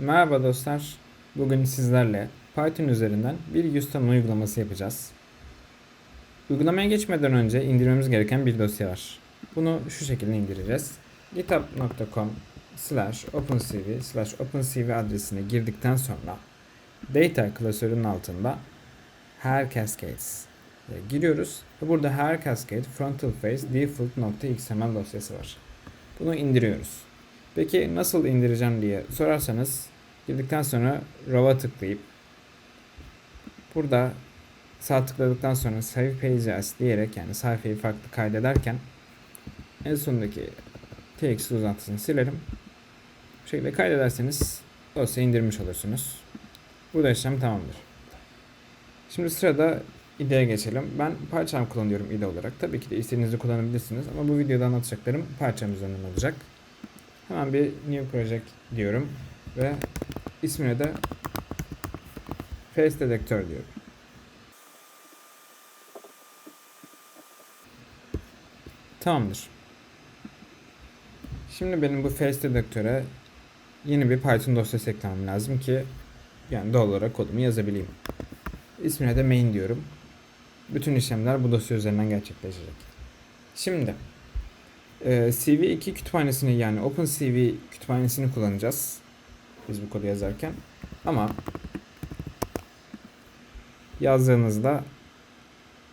Merhaba dostlar. Bugün sizlerle Python üzerinden bir yüz tanım uygulaması yapacağız. Uygulamaya geçmeden önce indirmemiz gereken bir dosya var. Bunu şu şekilde indireceğiz. github.com slash opencv slash opencv adresine girdikten sonra data klasörünün altında her cascades giriyoruz. Ve burada her cascade frontal face default.xml dosyası var. Bunu indiriyoruz. Peki nasıl indireceğim diye sorarsanız girdikten sonra Raw'a tıklayıp burada sağ tıkladıktan sonra Save Page As diyerek yani sayfayı farklı kaydederken en sondaki TXT uzantısını silerim. Bu şekilde kaydederseniz dosyayı indirmiş olursunuz. Burada işlem tamamdır. Şimdi sırada IDE'ye geçelim. Ben parçam kullanıyorum IDE olarak. Tabii ki de istediğinizi kullanabilirsiniz ama bu videoda anlatacaklarım parçam üzerinden olacak. Hemen bir new project diyorum ve ismine de face detector diyorum. Tamamdır. Şimdi benim bu face detector'a yeni bir Python dosyası eklemem lazım ki yani doğal olarak kodumu yazabileyim. İsmine de main diyorum. Bütün işlemler bu dosya üzerinden gerçekleşecek. Şimdi e, CV2 kütüphanesini yani OpenCV kütüphanesini kullanacağız. Biz bu kodu yazarken. Ama yazdığınızda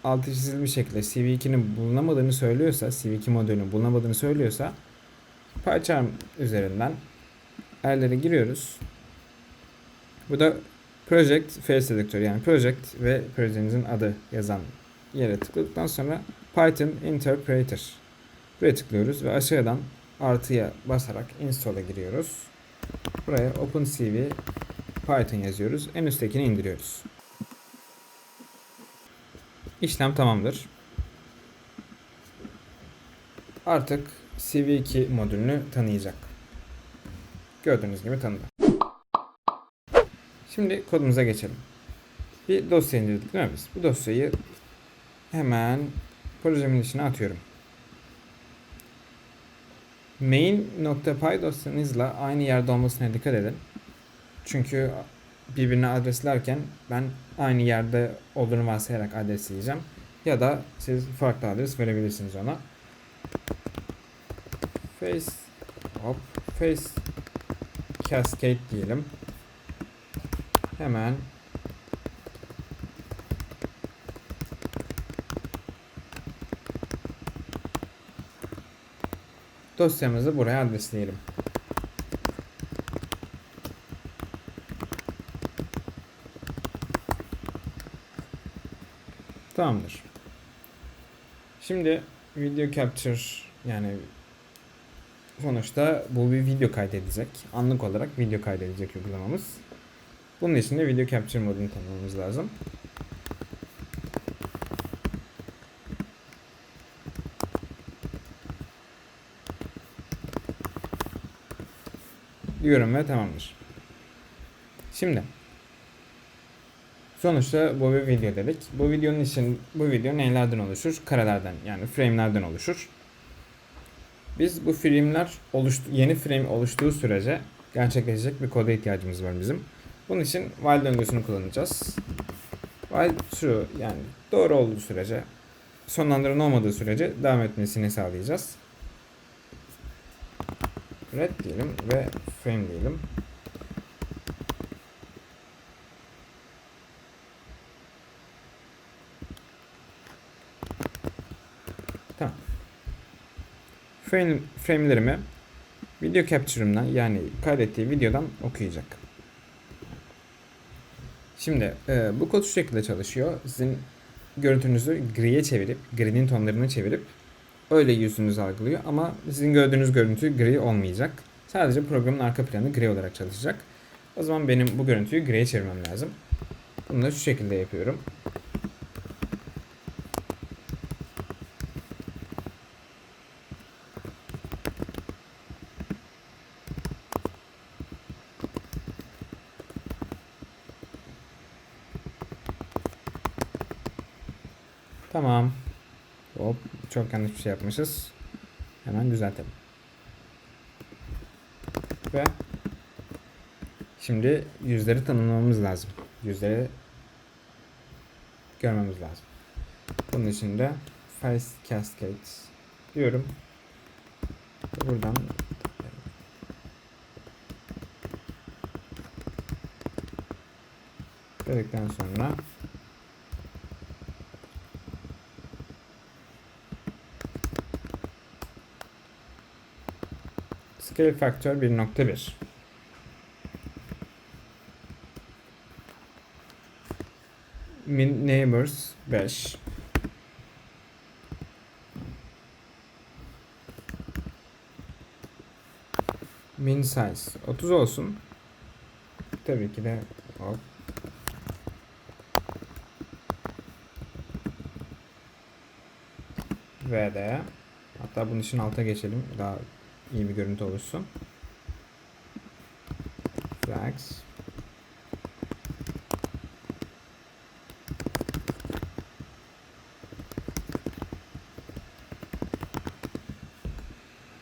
altı çizili bir şekilde CV2'nin bulunamadığını söylüyorsa, CV2 modülünün bulunamadığını söylüyorsa parçam üzerinden erlere giriyoruz. Bu da Project Face Editor yani Project ve projenizin adı yazan yere tıkladıktan sonra Python Interpreter Buraya tıklıyoruz ve aşağıdan artıya basarak install'a giriyoruz. Buraya OpenCV Python yazıyoruz. En üsttekini indiriyoruz. İşlem tamamdır. Artık CV2 modülünü tanıyacak. Gördüğünüz gibi tanıdı. Şimdi kodumuza geçelim. Bir dosya indirdik değil mi biz? Bu dosyayı hemen projemin içine atıyorum. Main.py dosyanızla aynı yerde olmasına dikkat edin. Çünkü birbirine adreslerken ben aynı yerde olduğunu varsayarak adresleyeceğim. Ya da siz farklı adres verebilirsiniz ona. Face hop face cascade diyelim. Hemen dosyamızı buraya adresleyelim. Tamamdır. Şimdi video capture yani sonuçta bu bir video kaydedecek. Anlık olarak video kaydedecek uygulamamız. Bunun için de video capture modunu tanımamız lazım. Diyorum ve tamamdır. Şimdi sonuçta bu bir video dedik. Bu videonun için bu video nelerden oluşur? Karelerden yani frame'lerden oluşur. Biz bu frame'ler oluştu, yeni frame oluştuğu sürece gerçekleşecek bir koda ihtiyacımız var bizim. Bunun için while döngüsünü kullanacağız. While true yani doğru olduğu sürece sonlandıran olmadığı sürece devam etmesini sağlayacağız red diyelim ve frame diyelim. Tamam. Frame, frame'lerimi video capture'ımdan yani kaydettiği videodan okuyacak. Şimdi e, bu kod şu şekilde çalışıyor. Sizin görüntünüzü griye çevirip, grinin tonlarını çevirip öyle yüzünüzü algılıyor ama sizin gördüğünüz görüntü gri olmayacak. Sadece programın arka planı gri olarak çalışacak. O zaman benim bu görüntüyü griye çevirmem lazım. Bunu da şu şekilde yapıyorum. Tamam. Hop çok yanlış bir şey yapmışız. Hemen düzeltelim. Ve Şimdi yüzleri tanımlamamız lazım. Yüzleri görmemiz lazım. Bunun için de Face Cascade diyorum. Buradan dedikten sonra Scale Factor 1.1 Min Neighbors 5 Min size 30 olsun. Tabii ki de hop. Ve de hatta bunun için alta geçelim. Daha iyi bir görüntü oluşsun. Flags.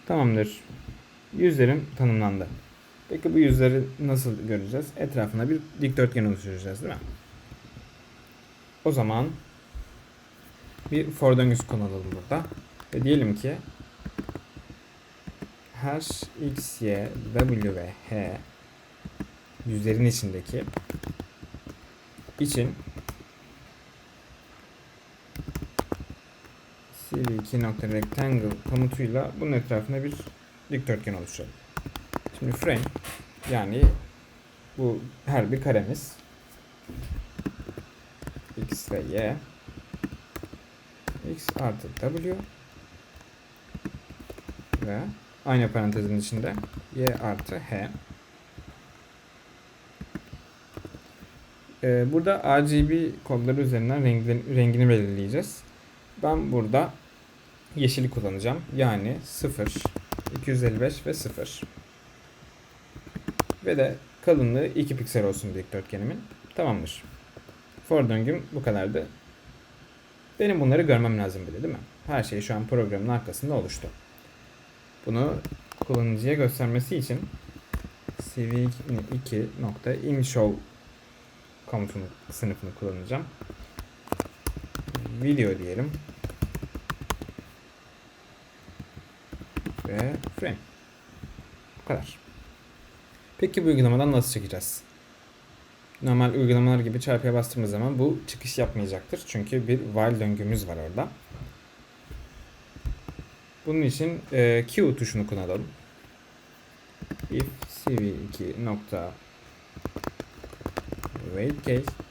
Tamamdır. Yüzlerim tanımlandı. Peki bu yüzleri nasıl göreceğiz? Etrafına bir dikdörtgen oluşturacağız değil mi? O zaman bir for döngüsü kullanalım burada. Ve diyelim ki her x, y, w ve h yüzlerin içindeki için cv2.rectangle komutuyla bunun etrafına bir dikdörtgen oluşturalım. Şimdi frame yani bu her bir karemiz x ve y x artı w ve aynı parantezin içinde y artı h Ee, burada RGB kodları üzerinden rengini, rengini belirleyeceğiz. Ben burada yeşili kullanacağım. Yani 0, 255 ve 0. Ve de kalınlığı 2 piksel olsun dikdörtgenimin. Tamamdır. For döngüm bu kadardı. Benim bunları görmem lazım bile değil mi? Her şey şu an programın arkasında oluştu. Bunu kullanıcıya göstermesi için cv2.imshow komutunu sınıfını kullanacağım. Video diyelim. Ve frame. Bu kadar. Peki bu uygulamadan nasıl çıkacağız? Normal uygulamalar gibi çarpıya bastığımız zaman bu çıkış yapmayacaktır. Çünkü bir while döngümüz var orada. Bunun için e, Q tuşunu kullanalım. If cv2 nokta wait case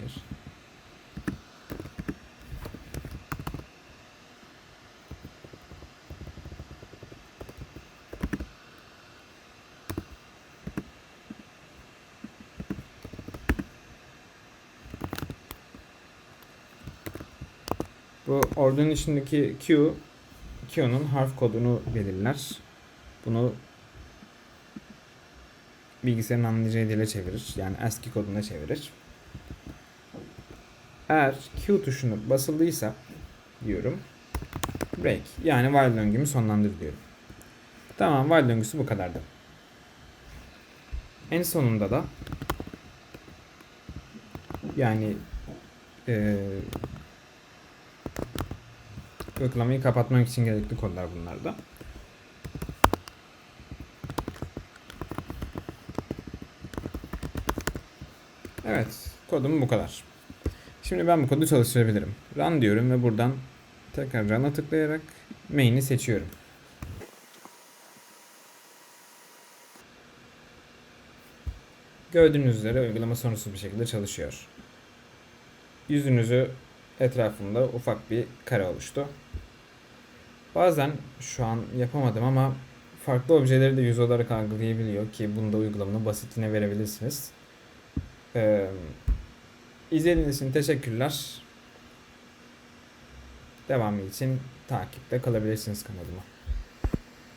bir Bu ordunun içindeki Q, Q'nun harf kodunu belirler. Bunu bilgisayarın anlayacağı dile çevirir. Yani ASCII koduna çevirir. Eğer Q tuşunu basıldıysa diyorum break yani while döngümü sonlandır diyorum. Tamam while döngüsü bu kadardı. En sonunda da yani e, uygulamayı kapatmak için gerekli kodlar bunlar da. Evet, kodum bu kadar. Şimdi ben bu kodu çalıştırabilirim. Run diyorum ve buradan tekrar run'a tıklayarak main'i seçiyorum. Gördüğünüz üzere uygulama sorunsuz bir şekilde çalışıyor. Yüzünüzü etrafında ufak bir kare oluştu. Bazen şu an yapamadım ama farklı objeleri de yüz olarak algılayabiliyor ki bunda uygulamanın basitine verebilirsiniz. Ee, izlediğiniz için teşekkürler. Devamı için takipte kalabilirsiniz kanalıma.